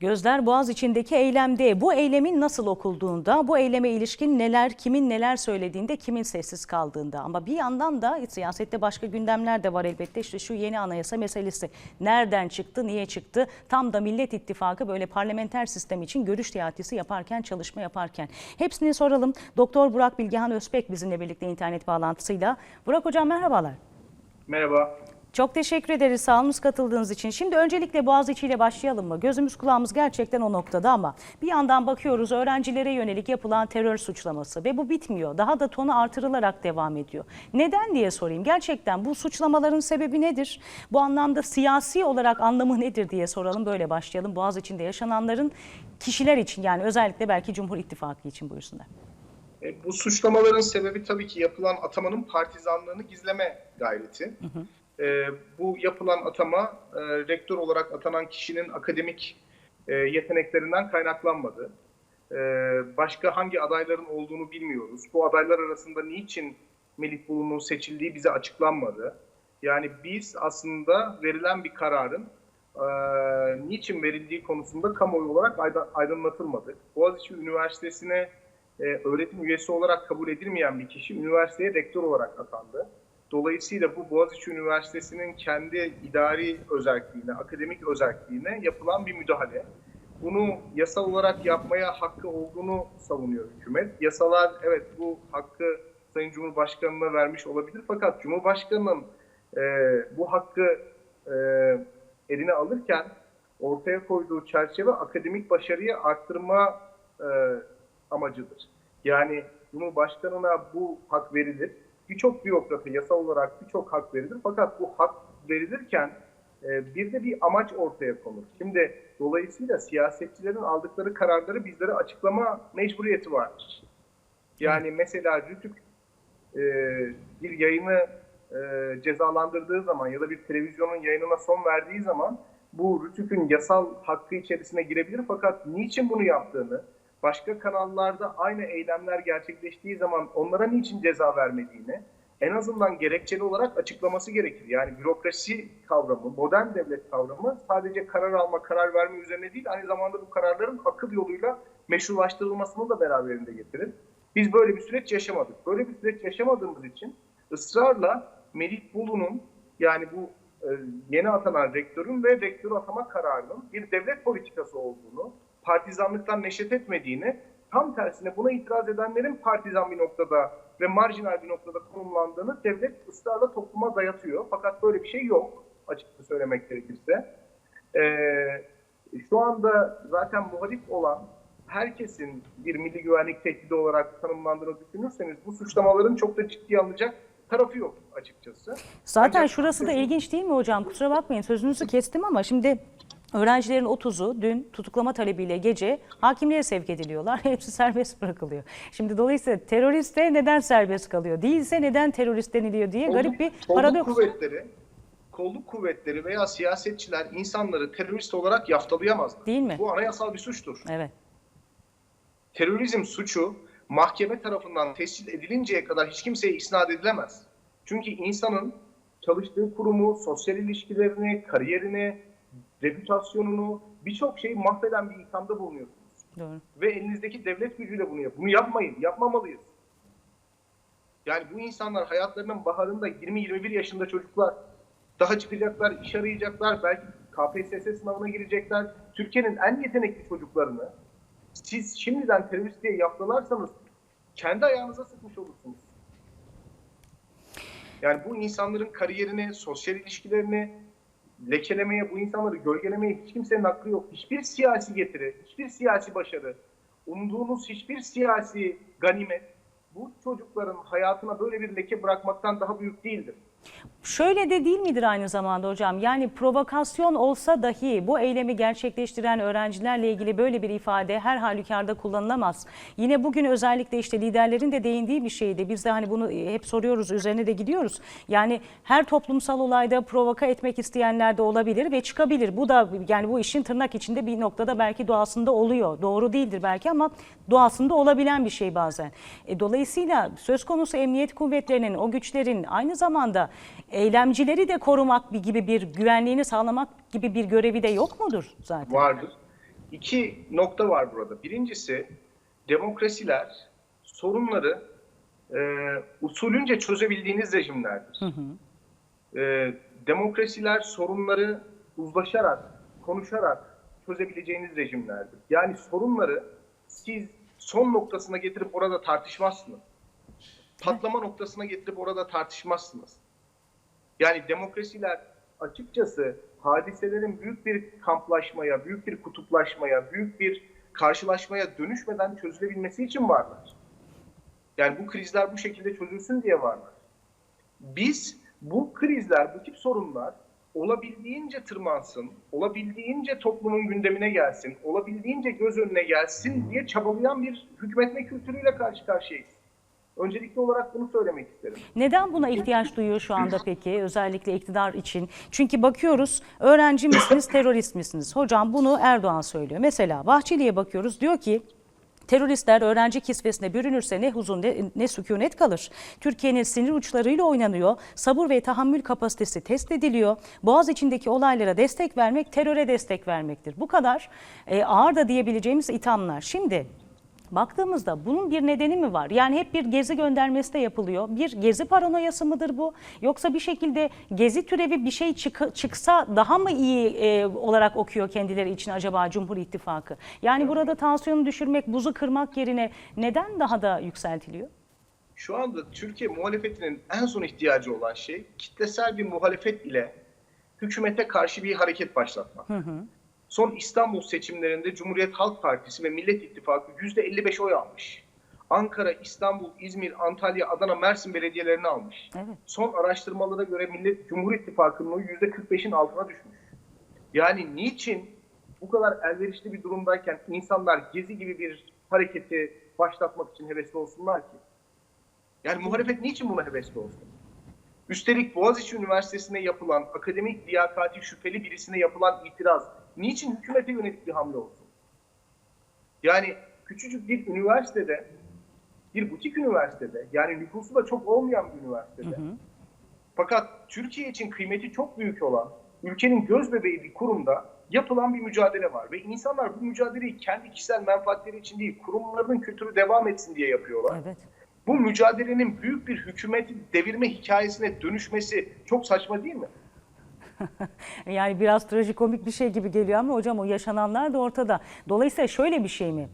Gözler Boğaz içindeki eylemde. Bu eylemin nasıl okulduğunda, bu eyleme ilişkin neler, kimin neler söylediğinde, kimin sessiz kaldığında. Ama bir yandan da siyasette başka gündemler de var elbette. İşte şu yeni anayasa meselesi. Nereden çıktı, niye çıktı? Tam da Millet İttifakı böyle parlamenter sistem için görüş teatisi yaparken, çalışma yaparken. Hepsini soralım. Doktor Burak Bilgehan Özbek bizimle birlikte internet bağlantısıyla. Burak Hocam merhabalar. Merhaba. Çok teşekkür ederiz sağ olunuz katıldığınız için. Şimdi öncelikle Boğaziçi ile başlayalım mı? Gözümüz kulağımız gerçekten o noktada ama bir yandan bakıyoruz öğrencilere yönelik yapılan terör suçlaması ve bu bitmiyor. Daha da tonu artırılarak devam ediyor. Neden diye sorayım. Gerçekten bu suçlamaların sebebi nedir? Bu anlamda siyasi olarak anlamı nedir diye soralım. Böyle başlayalım. Boğaziçi'nde yaşananların kişiler için yani özellikle belki Cumhur İttifakı için buyursunlar. E, bu suçlamaların sebebi tabii ki yapılan atamanın partizanlığını gizleme gayreti. E, bu yapılan atama e, rektör olarak atanan kişinin akademik e, yeteneklerinden kaynaklanmadı. E, başka hangi adayların olduğunu bilmiyoruz. Bu adaylar arasında niçin Melih Bulu'nun seçildiği bize açıklanmadı. Yani biz aslında verilen bir kararın e, niçin verildiği konusunda kamuoyu olarak aydınlatılmadık. Boğaziçi Üniversitesi'ne e, öğretim üyesi olarak kabul edilmeyen bir kişi üniversiteye rektör olarak atandı. Dolayısıyla bu Boğaziçi Üniversitesi'nin kendi idari özelliğine, akademik özelliğine yapılan bir müdahale. Bunu yasal olarak yapmaya hakkı olduğunu savunuyor hükümet. Yasalar evet bu hakkı Sayın Cumhurbaşkanı'na vermiş olabilir fakat Cumhurbaşkanı'nın e, bu hakkı e, eline alırken ortaya koyduğu çerçeve akademik başarıyı arttırma e, amacıdır. Yani Cumhurbaşkanına bu hak verilir. Birçok bürokrata yasal olarak birçok hak verilir. Fakat bu hak verilirken e, bir de bir amaç ortaya konur. Şimdi dolayısıyla siyasetçilerin aldıkları kararları bizlere açıklama mecburiyeti vardır. Yani mesela Rütük e, bir yayını e, cezalandırdığı zaman ya da bir televizyonun yayınına son verdiği zaman bu Rütük'ün yasal hakkı içerisine girebilir fakat niçin bunu yaptığını, başka kanallarda aynı eylemler gerçekleştiği zaman onlara niçin ceza vermediğini en azından gerekçeli olarak açıklaması gerekir. Yani bürokrasi kavramı, modern devlet kavramı sadece karar alma, karar verme üzerine değil, aynı zamanda bu kararların akıl yoluyla meşrulaştırılmasını da beraberinde getirir. Biz böyle bir süreç yaşamadık. Böyle bir süreç yaşamadığımız için ısrarla Melih Bulu'nun yani bu e, yeni atanan rektörün ve rektörü atama kararının bir devlet politikası olduğunu, partizanlıktan neşet etmediğini, tam tersine buna itiraz edenlerin partizan bir noktada ve marjinal bir noktada konumlandığını devlet ısrarla topluma dayatıyor. Fakat böyle bir şey yok açıkça söylemek gerekirse. Ee, şu anda zaten muhalif olan herkesin bir milli güvenlik tehdidi olarak tanımlandığını düşünürseniz bu suçlamaların çok da ciddiye alınacak tarafı yok açıkçası. Zaten Ancak- şurası da ilginç değil mi hocam? Kusura bakmayın sözünüzü kestim ama şimdi öğrencilerin 30'u dün tutuklama talebiyle gece hakimliğe sevk ediliyorlar. Hepsi serbest bırakılıyor. Şimdi dolayısıyla teröriste neden serbest kalıyor? Değilse neden terörist deniliyor diye garip bir paradoks. kuvvetleri, kolluk kuvvetleri veya siyasetçiler insanları terörist olarak yaftalayamazlar. Değil mi? Bu anayasal bir suçtur. Evet. terörizm suçu mahkeme tarafından tescil edilinceye kadar hiç kimseye isnat edilemez. Çünkü insanın çalıştığı kurumu, sosyal ilişkilerini, kariyerini, reputasyonunu birçok şeyi mahveden bir ithamda bulunuyorsunuz. Doğru. Ve elinizdeki devlet gücüyle bunu yapın. Bunu yapmayın, yapmamalıyız. Yani bu insanlar hayatlarının baharında 20-21 yaşında çocuklar daha çıkacaklar, iş arayacaklar, belki KPSS sınavına girecekler. Türkiye'nin en yetenekli çocuklarını siz şimdiden terörist diye yaptılarsanız kendi ayağınıza sıkmış olursunuz. Yani bu insanların kariyerini, sosyal ilişkilerini lekelemeye, bu insanları gölgelemeye hiç kimsenin hakkı yok. Hiçbir siyasi getiri, hiçbir siyasi başarı, umduğunuz hiçbir siyasi ganimet bu çocukların hayatına böyle bir leke bırakmaktan daha büyük değildir. Şöyle de değil midir aynı zamanda hocam? Yani provokasyon olsa dahi bu eylemi gerçekleştiren öğrencilerle ilgili böyle bir ifade her halükarda kullanılamaz. Yine bugün özellikle işte liderlerin de değindiği bir şeydi. Biz de hani bunu hep soruyoruz, üzerine de gidiyoruz. Yani her toplumsal olayda provoka etmek isteyenler de olabilir ve çıkabilir. Bu da yani bu işin tırnak içinde bir noktada belki doğasında oluyor. Doğru değildir belki ama doğasında olabilen bir şey bazen. E, dolayısıyla söz konusu emniyet kuvvetlerinin, o güçlerin aynı zamanda eylemcileri de korumak bir- gibi bir güvenliğini sağlamak gibi bir görevi de yok mudur zaten? Vardır. iki nokta var burada. Birincisi demokrasiler sorunları e, usulünce çözebildiğiniz rejimlerdir. E, demokrasiler sorunları uzlaşarak, konuşarak çözebileceğiniz rejimlerdir. Yani sorunları siz son noktasına getirip orada tartışmazsınız. Patlama noktasına getirip orada tartışmazsınız. Yani demokrasiler açıkçası hadiselerin büyük bir kamplaşmaya, büyük bir kutuplaşmaya, büyük bir karşılaşmaya dönüşmeden çözülebilmesi için varlar. Yani bu krizler bu şekilde çözülsün diye varlar. Biz bu krizler, bu tip sorunlar olabildiğince tırmansın, olabildiğince toplumun gündemine gelsin, olabildiğince göz önüne gelsin diye çabalayan bir hükmetme kültürüyle karşı karşıyayız. Öncelikli olarak bunu söylemek isterim. Neden buna ihtiyaç duyuyor şu anda peki özellikle iktidar için? Çünkü bakıyoruz öğrenci misiniz terörist misiniz? Hocam bunu Erdoğan söylüyor. Mesela Bahçeli'ye bakıyoruz diyor ki Teröristler öğrenci kisvesine bürünürse ne huzun ne, ne sükunet kalır. Türkiye'nin sinir uçlarıyla oynanıyor. Sabır ve tahammül kapasitesi test ediliyor. Boğaz içindeki olaylara destek vermek teröre destek vermektir. Bu kadar e, ağır da diyebileceğimiz ithamlar. Şimdi Baktığımızda bunun bir nedeni mi var? Yani hep bir gezi göndermesi de yapılıyor. Bir gezi paranoyası mıdır bu? Yoksa bir şekilde gezi türevi bir şey çık- çıksa daha mı iyi e, olarak okuyor kendileri için acaba Cumhur İttifakı? Yani burada tansiyonu düşürmek, buzu kırmak yerine neden daha da yükseltiliyor? Şu anda Türkiye muhalefetinin en son ihtiyacı olan şey kitlesel bir muhalefet ile hükümete karşı bir hareket başlatmak. Son İstanbul seçimlerinde Cumhuriyet Halk Partisi ve Millet İttifakı %55 oy almış. Ankara, İstanbul, İzmir, Antalya, Adana, Mersin belediyelerini almış. Evet. Son araştırmalara göre Millet Cumhur İttifakı'nın oyu %45'in altına düşmüş. Yani niçin bu kadar elverişli bir durumdayken insanlar gezi gibi bir hareketi başlatmak için hevesli olsunlar ki? Yani muhalefet niçin buna hevesli olsun? Üstelik Boğaziçi Üniversitesi'ne yapılan, akademik liyakati şüpheli birisine yapılan itiraz, niçin hükümete yönelik bir hamle olsun? Yani küçücük bir üniversitede, bir butik üniversitede, yani nüfusu da çok olmayan bir üniversitede, fakat Türkiye için kıymeti çok büyük olan, ülkenin göz bebeği bir kurumda yapılan bir mücadele var. Ve insanlar bu mücadeleyi kendi kişisel menfaatleri için değil, kurumlarının kültürü devam etsin diye yapıyorlar Evet. Bu mücadelenin büyük bir hükümeti devirme hikayesine dönüşmesi çok saçma değil mi? Yani biraz trajikomik bir şey gibi geliyor ama hocam o yaşananlar da ortada. Dolayısıyla şöyle bir şey mi?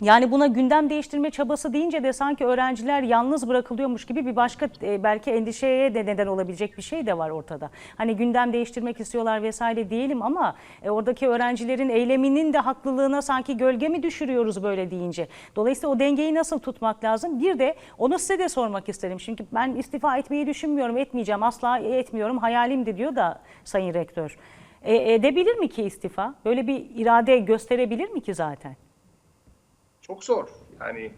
Yani buna gündem değiştirme çabası deyince de sanki öğrenciler yalnız bırakılıyormuş gibi bir başka e, belki endişeye de neden olabilecek bir şey de var ortada. Hani gündem değiştirmek istiyorlar vesaire diyelim ama e, oradaki öğrencilerin eyleminin de haklılığına sanki gölge mi düşürüyoruz böyle deyince. Dolayısıyla o dengeyi nasıl tutmak lazım? Bir de onu size de sormak isterim. Çünkü ben istifa etmeyi düşünmüyorum, etmeyeceğim, asla etmiyorum, hayalimdi diyor da Sayın Rektör. E, edebilir mi ki istifa? Böyle bir irade gösterebilir mi ki zaten? Çok zor. Yani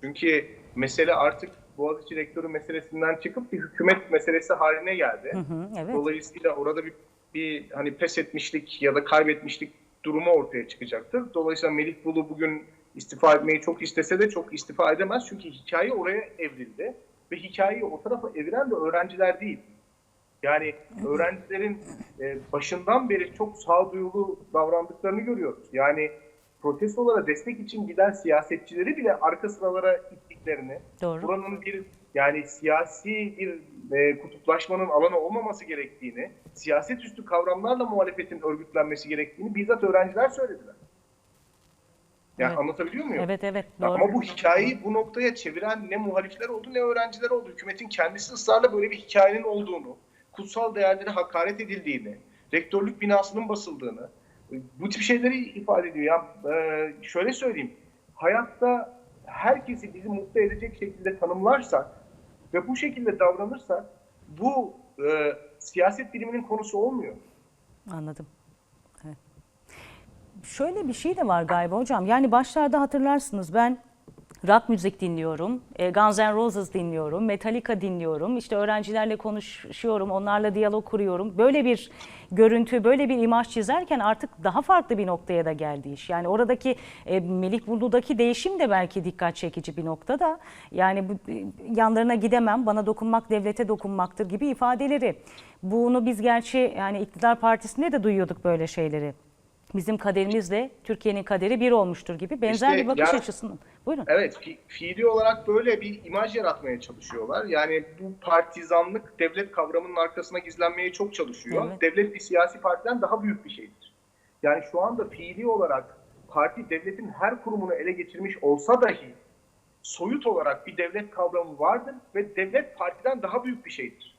çünkü mesele artık Boğaziçi Rektörü meselesinden çıkıp bir hükümet meselesi haline geldi. Hı, evet. Dolayısıyla orada bir, bir hani pes etmişlik ya da kaybetmişlik durumu ortaya çıkacaktır. Dolayısıyla Melih Bulu bugün istifa etmeyi çok istese de çok istifa edemez. Çünkü hikaye oraya evrildi. Ve hikayeyi o tarafa eviren de öğrenciler değil. Yani öğrencilerin e, başından beri çok sağduyulu davrandıklarını görüyoruz. Yani protestolara destek için giden siyasetçileri bile arka sıralara ittiklerini, Doğru. buranın bir yani siyasi bir e, kutuplaşmanın alanı olmaması gerektiğini, siyaset üstü kavramlarla muhalefetin örgütlenmesi gerektiğini bizzat öğrenciler söylediler. Yani Evet. anlatabiliyor muyum? Evet evet doğru. Ama bu hikayeyi bu noktaya çeviren ne muhalifler oldu ne öğrenciler oldu. Hükümetin kendisi ısrarla böyle bir hikayenin olduğunu, kutsal değerlere hakaret edildiğini, rektörlük binasının basıldığını, bu tip şeyleri ifade ediyor. Ya, e, şöyle söyleyeyim, hayatta herkesi bizi mutlu edecek şekilde tanımlarsak ve bu şekilde davranırsak bu e, siyaset biliminin konusu olmuyor. Anladım. Evet. Şöyle bir şey de var galiba hocam. Yani başlarda hatırlarsınız ben rock müzik dinliyorum, e, Guns N' Roses dinliyorum, Metallica dinliyorum. İşte öğrencilerle konuşuyorum, onlarla diyalog kuruyorum. Böyle bir görüntü, böyle bir imaj çizerken artık daha farklı bir noktaya da geldi iş. Yani oradaki e, Melih Bulu'daki değişim de belki dikkat çekici bir noktada. Yani e, yanlarına gidemem, bana dokunmak devlete dokunmaktır gibi ifadeleri. Bunu biz gerçi yani iktidar partisinde de duyuyorduk böyle şeyleri. Bizim kaderimizle Türkiye'nin kaderi bir olmuştur gibi benzer İşte bir bakış ya- açısının. Buyurun. Evet, fi- fiili olarak böyle bir imaj yaratmaya çalışıyorlar. Yani bu partizanlık devlet kavramının arkasına gizlenmeye çok çalışıyor. Evet. Devlet bir siyasi partiden daha büyük bir şeydir. Yani şu anda fiili olarak parti devletin her kurumunu ele geçirmiş olsa dahi soyut olarak bir devlet kavramı vardır ve devlet partiden daha büyük bir şeydir.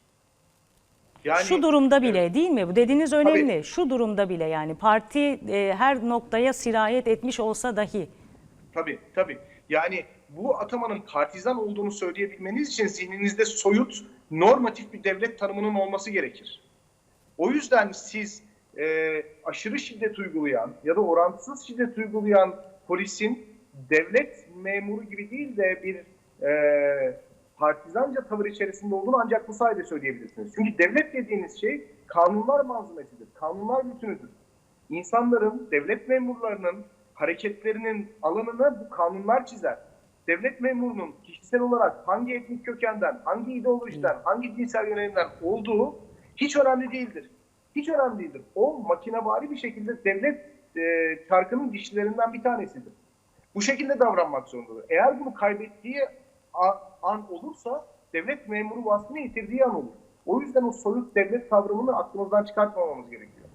Yani Şu durumda bile değil mi? Bu dediğiniz önemli. Tabii. Şu durumda bile yani parti e, her noktaya sirayet etmiş olsa dahi. Tabii tabii. Yani bu atamanın partizan olduğunu söyleyebilmeniz için zihninizde soyut, normatif bir devlet tanımının olması gerekir. O yüzden siz e, aşırı şiddet uygulayan ya da orantısız şiddet uygulayan polisin devlet memuru gibi değil de bir e, partizanca tavır içerisinde olduğunu ancak bu sayede söyleyebilirsiniz. Çünkü devlet dediğiniz şey kanunlar manzumesidir, kanunlar bütünüdür. İnsanların, devlet memurlarının hareketlerinin alanını bu kanunlar çizer. Devlet memurunun kişisel olarak hangi etnik kökenden, hangi ideolojiden, hangi cinsel yönelimden olduğu hiç önemli değildir. Hiç önemli değildir. O makinevari bir şekilde devlet e, çarkının dişlilerinden bir tanesidir. Bu şekilde davranmak zorundadır. Eğer bunu kaybettiği an olursa devlet memuru vasfını yitirdiği an olur. O yüzden o soyut devlet kavramını aklımızdan çıkartmamamız gerekiyor.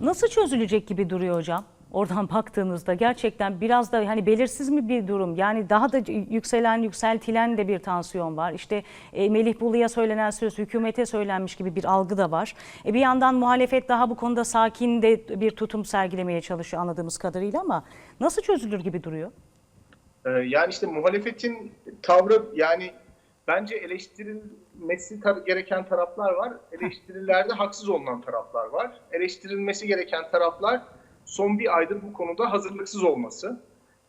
Nasıl çözülecek gibi duruyor hocam? Oradan baktığınızda gerçekten biraz da hani belirsiz mi bir durum? Yani daha da yükselen, yükseltilen de bir tansiyon var. İşte e, Melih Bulu'ya söylenen söz hükümete söylenmiş gibi bir algı da var. E, bir yandan muhalefet daha bu konuda sakin de bir tutum sergilemeye çalışıyor anladığımız kadarıyla ama nasıl çözülür gibi duruyor? Ee, Yani işte muhalefetin tavrı yani bence eleştirilmesi tar- gereken taraflar var. Eleştirilerde haksız olunan taraflar var. Eleştirilmesi gereken taraflar son bir aydır bu konuda hazırlıksız olması.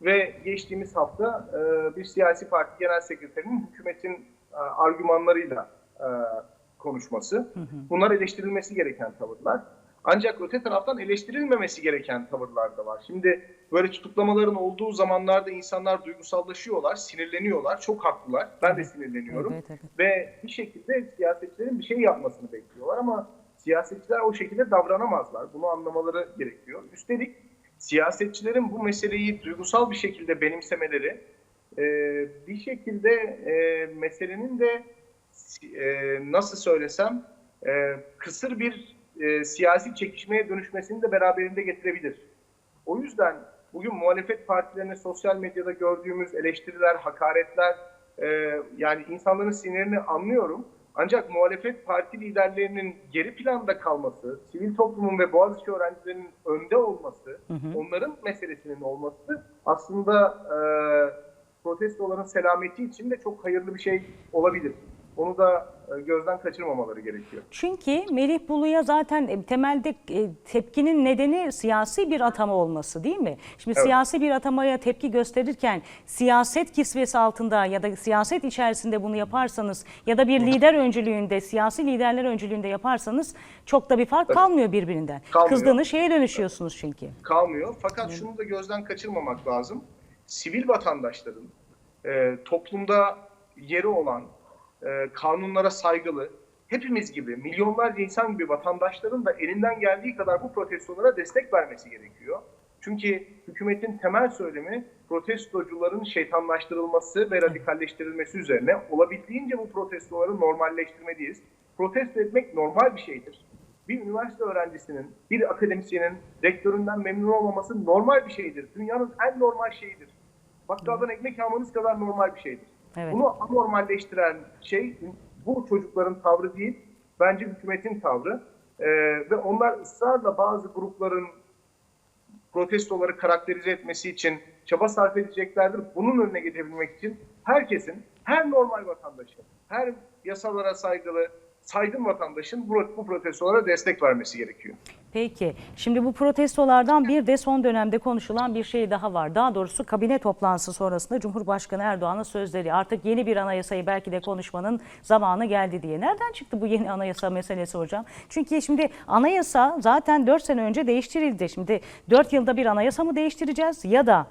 Ve geçtiğimiz hafta e, bir siyasi parti genel sekreterinin hükümetin e, argümanlarıyla e, konuşması. Bunlar eleştirilmesi gereken tavırlar. Ancak öte taraftan eleştirilmemesi gereken tavırlar da var. Şimdi böyle tutuklamaların olduğu zamanlarda insanlar duygusallaşıyorlar, sinirleniyorlar. Çok haklılar. Ben de sinirleniyorum. Evet, evet. Ve bir şekilde siyasetçilerin bir şey yapmasını bekliyorlar ama siyasetçiler o şekilde davranamazlar. Bunu anlamaları gerekiyor. Üstelik siyasetçilerin bu meseleyi duygusal bir şekilde benimsemeleri e, bir şekilde e, meselenin de e, nasıl söylesem e, kısır bir e, siyasi çekişmeye dönüşmesini de beraberinde getirebilir. O yüzden bugün muhalefet partilerine sosyal medyada gördüğümüz eleştiriler, hakaretler e, yani insanların sinirini anlıyorum. Ancak muhalefet parti liderlerinin geri planda kalması, sivil toplumun ve Boğaziçi öğrencilerinin önde olması, onların meselesinin olması aslında e, protestoların selameti için de çok hayırlı bir şey olabilir. Onu da e, gözden kaçırmamaları gerekiyor. Çünkü Melih Bulu'ya zaten e, temelde e, tepkinin nedeni siyasi bir atama olması değil mi? Şimdi Evet. siyasi bir atamaya tepki gösterirken siyaset kisvesi altında ya da siyaset içerisinde bunu yaparsanız ya da bir lider öncülüğünde, siyasi liderler öncülüğünde yaparsanız çok da bir fark kalmıyor birbirinden. Kalmıyor. Kızdığınız şeye dönüşüyorsunuz çünkü. kalmıyor. Fakat şunu da gözden kaçırmamak lazım. Sivil vatandaşların e, toplumda yeri olan, e, kanunlara saygılı, hepimiz gibi, milyonlarca insan gibi vatandaşların da elinden geldiği kadar bu protestolara destek vermesi gerekiyor. Çünkü hükümetin temel söylemi protestocuların şeytanlaştırılması ve radikalleştirilmesi üzerine olabildiğince bu protestoları normalleştirmeliyiz. Protesto etmek normal bir şeydir bir üniversite öğrencisinin, bir akademisyenin rektöründen memnun olmaması normal bir şeydir. Dünyanın en normal şeyidir. Bakkaldan ekmek almanız kadar normal bir şeydir. Evet. Bunu anormalleştiren şey bu çocukların tavrı değil, bence hükümetin tavrı. Ee, ve onlar ısrarla bazı grupların protestoları karakterize etmesi için çaba sarf edeceklerdir. Bunun önüne geçebilmek için herkesin, her normal vatandaşın, her yasalara saygılı, saygın vatandaşın bu, bu protestolara destek vermesi gerekiyor. Peki. Şimdi bu protestolardan bir de son dönemde konuşulan bir şey daha var. Daha doğrusu kabine toplantısı sonrasında Cumhurbaşkanı Erdoğan'ın sözleri artık yeni bir anayasayı belki de konuşmanın zamanı geldi diye. Nereden çıktı bu yeni anayasa meselesi hocam? Çünkü şimdi anayasa zaten 4 sene önce değiştirildi. Şimdi 4 yılda bir anayasa mı değiştireceğiz ya da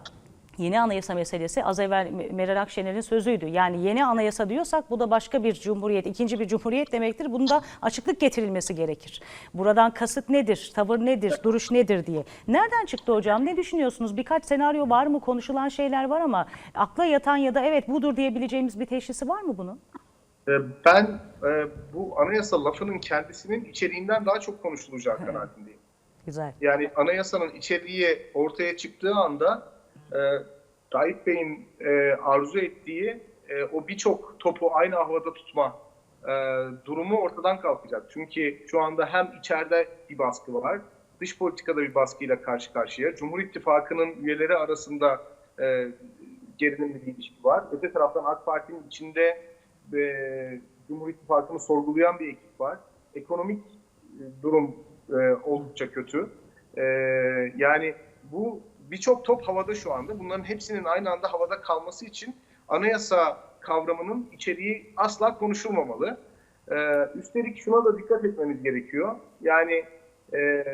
Yeni anayasa meselesi az evvel Meral Akşener'in sözüydü. Yani yeni anayasa diyorsak bu da başka bir cumhuriyet, ikinci bir cumhuriyet demektir. Bunda açıklık getirilmesi gerekir. Buradan kasıt nedir, tavır nedir, duruş nedir diye. Nereden çıktı hocam? Ne düşünüyorsunuz? Birkaç senaryo var mı? Konuşulan şeyler var ama akla yatan ya da evet budur diyebileceğimiz bir teşhisi var mı bunun? Ee, Ben e, bu anayasa lafının kendisinin içeriğinden daha çok konuşulacağı kanaatindeyim. Güzel. Yani anayasanın içeriği ortaya çıktığı anda e, Tayyip Bey'in e, arzu ettiği e, o birçok topu aynı havada tutma e, durumu ortadan kalkacak. Çünkü şu anda hem içeride bir baskı var, dış politikada bir baskıyla karşı karşıya. Cumhur İttifakı'nın üyeleri arasında e, gerilimli bir ilişki var. Öte taraftan AK Parti'nin içinde e, Cumhur İttifakı'nı sorgulayan bir ekip var. Ekonomik e, durum e, oldukça kötü. E, yani bu birçok top havada şu anda. Bunların hepsinin aynı anda havada kalması için anayasa kavramının içeriği asla konuşulmamalı. E, üstelik şuna da dikkat etmemiz gerekiyor. Yani e,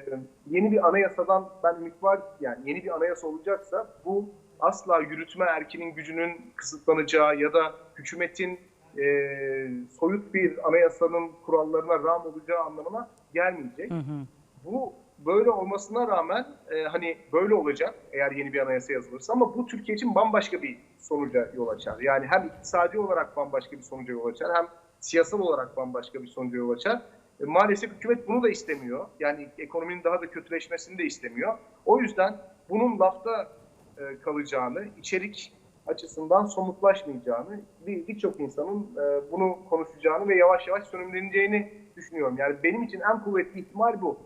yeni bir anayasadan ben ümit var yani yeni bir anayasa olacaksa bu asla yürütme erkinin gücünün kısıtlanacağı ya da hükümetin e, soyut bir anayasanın kurallarına rağm olacağı anlamına gelmeyecek. Hı hı. Bu böyle olmasına rağmen e, hani böyle olacak eğer yeni bir anayasa yazılırsa ama bu Türkiye için bambaşka bir sonuca yol açar. Yani hem iktisadi olarak bambaşka bir sonuca yol açar hem siyasal olarak bambaşka bir sonuca yol açar. E, maalesef hükümet bunu da istemiyor. Yani ekonominin daha da kötüleşmesini de istemiyor. O yüzden bunun lafta e, kalacağını, içerik açısından somutlaşmayacağını, bir- birçok insanın e, bunu konuşacağını ve yavaş yavaş sönümleneceğini düşünüyorum. Yani benim için en kuvvetli ihtimal bu.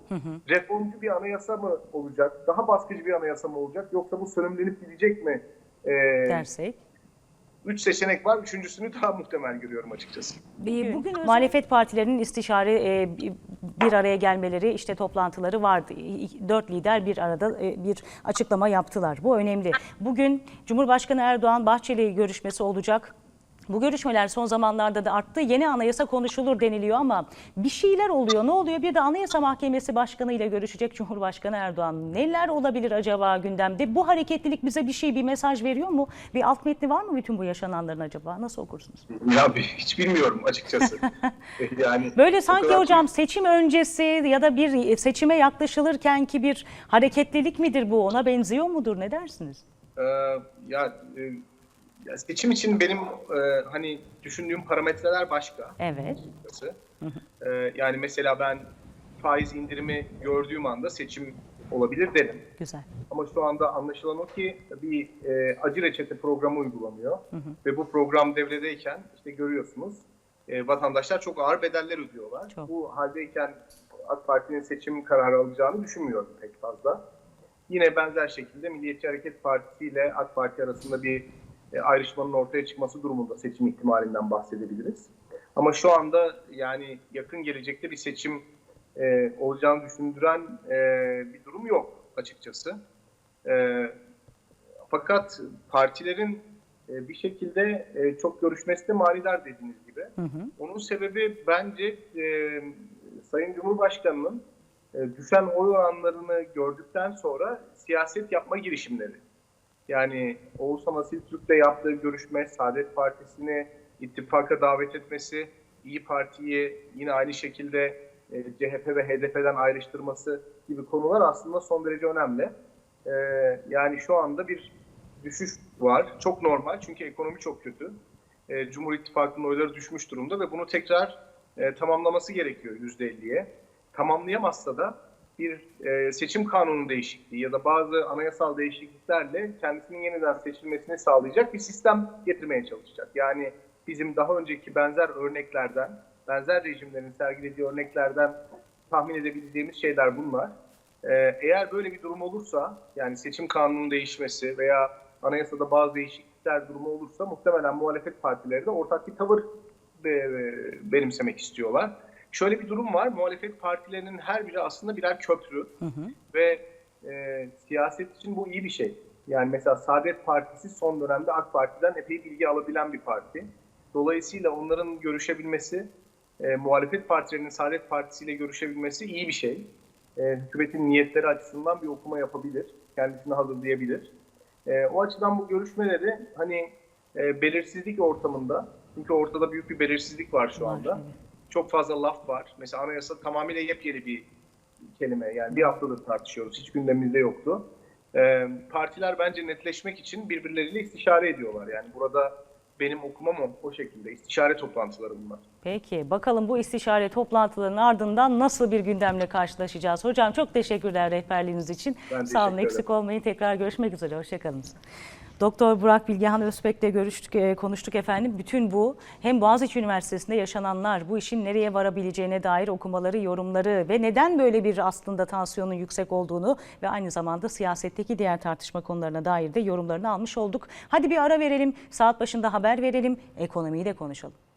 Reformcu bir anayasa mı olacak, daha baskıcı bir anayasa mı olacak, yoksa bu sönümlenip gidecek mi? E, Dersek. üç seçenek var, üçüncüsünü daha muhtemel görüyorum açıkçası. Bugün, muhalefet partilerinin istişare e, bir araya gelmeleri, işte toplantıları vardı. Dört lider bir arada e, bir açıklama yaptılar. Bu önemli. Bugün Cumhurbaşkanı Erdoğan Bahçeli görüşmesi olacak. Bu görüşmeler son zamanlarda da arttı. Yeni anayasa konuşulur deniliyor ama bir şeyler oluyor. Ne oluyor? Bir de Anayasa Mahkemesi Başkanı ile görüşecek Cumhurbaşkanı Erdoğan. Neler olabilir acaba gündemde? Bu hareketlilik bize bir şey, bir mesaj veriyor mu? Bir alt metni var mı bütün bu yaşananların acaba? Nasıl okursunuz? Ya hiç bilmiyorum açıkçası. yani Böyle sanki kadar- hocam seçim öncesi ya da bir seçime yaklaşılırken ki bir hareketlilik midir bu? Ona benziyor mudur? Ne dersiniz? Ee, ya, e, ya seçim için benim e, hani düşündüğüm parametreler başka. Evet. Ee, yani mesela ben faiz indirimi gördüğüm anda seçim olabilir derim. Güzel. Ama şu anda anlaşılan o ki bir e, acı reçete programı uygulanıyor. Ve bu program devredeyken işte görüyorsunuz e, vatandaşlar çok ağır bedeller ödüyorlar. Çok. Bu haldeyken AK Parti'nin seçim kararı alacağını düşünmüyorum pek fazla. Yine benzer şekilde Milliyetçi Hareket Partisi ile AK Parti arasında bir e, ayrışmanın ortaya çıkması durumunda seçim ihtimalinden bahsedebiliriz. Ama şu anda yani yakın gelecekte bir seçim e, olacağını düşündüren e, bir durum yok açıkçası. E, fakat partilerin e, bir şekilde e, çok görüşmesi de manidar dediğiniz gibi. Hı hı. Onun sebebi bence e, Sayın Cumhurbaşkanı'nın e, düşen oy oranlarını gördükten sonra siyaset yapma girişimleri. Yani Oğuzhan Asil Türk'le yaptığı görüşme, Saadet Partisi'ni ittifaka davet etmesi, İyi Parti'yi yine aynı şekilde e, CHP ve HDP'den ayrıştırması gibi konular aslında son derece önemli. E, yani şu anda bir düşüş var. Çok normal çünkü ekonomi çok kötü. E, Cumhur İttifakı'nın oyları düşmüş durumda ve bunu tekrar e, tamamlaması gerekiyor %50'ye. Tamamlayamazsa da bir e, seçim kanunu değişikliği ya da bazı anayasal değişikliklerle kendisinin yeniden seçilmesini sağlayacak bir sistem getirmeye çalışacak. Yani bizim daha önceki benzer örneklerden, benzer rejimlerin sergilediği örneklerden tahmin edebileceğimiz şeyler bunlar. Ee, eğer böyle bir durum olursa, yani seçim kanunun değişmesi veya anayasada bazı değişiklikler durumu olursa muhtemelen muhalefet partileri de ortak bir tavır e, benimsemek istiyorlar. Şöyle bir durum var, muhalefet partilerinin her biri aslında birer köprü Hı hı. ve e, siyaset için bu iyi bir şey. Yani mesela Saadet Partisi son dönemde AK Parti'den epey bilgi alabilen bir parti. Dolayısıyla onların görüşebilmesi, e, muhalefet partilerinin Saadet Partisi ile görüşebilmesi iyi bir şey. E, hükümetin niyetleri açısından bir okuma yapabilir, kendisini hazırlayabilir. E, o açıdan bu görüşmeleri hani e, belirsizlik ortamında, çünkü ortada büyük bir belirsizlik var şu anda. Çok fazla laf var. Mesela anayasa tamamıyla yepyeni bir kelime. Yani bir haftadır tartışıyoruz. Hiç gündemimizde yoktu. E, partiler bence netleşmek için birbirleriyle istişare ediyorlar. Yani burada benim okumam o, o şekilde. İstişare toplantıları bunlar. Peki bakalım bu istişare toplantılarının ardından nasıl bir gündemle karşılaşacağız? Hocam çok teşekkürler rehberliğiniz için. Ben Sağ olun eksik olmayın. Tekrar görüşmek üzere. Hoşçakalın. Doktor Burak Bilgehan Özbek'le görüştük, e, konuştuk efendim. Bütün bu hem Boğaziçi Üniversitesi'nde yaşananlar, bu işin nereye varabileceğine dair okumaları, yorumları ve neden böyle bir aslında tansiyonun yüksek olduğunu ve aynı zamanda siyasetteki diğer tartışma konularına dair de yorumlarını almış olduk. Hadi bir ara verelim, saat başında haber verelim, ekonomiyi de konuşalım.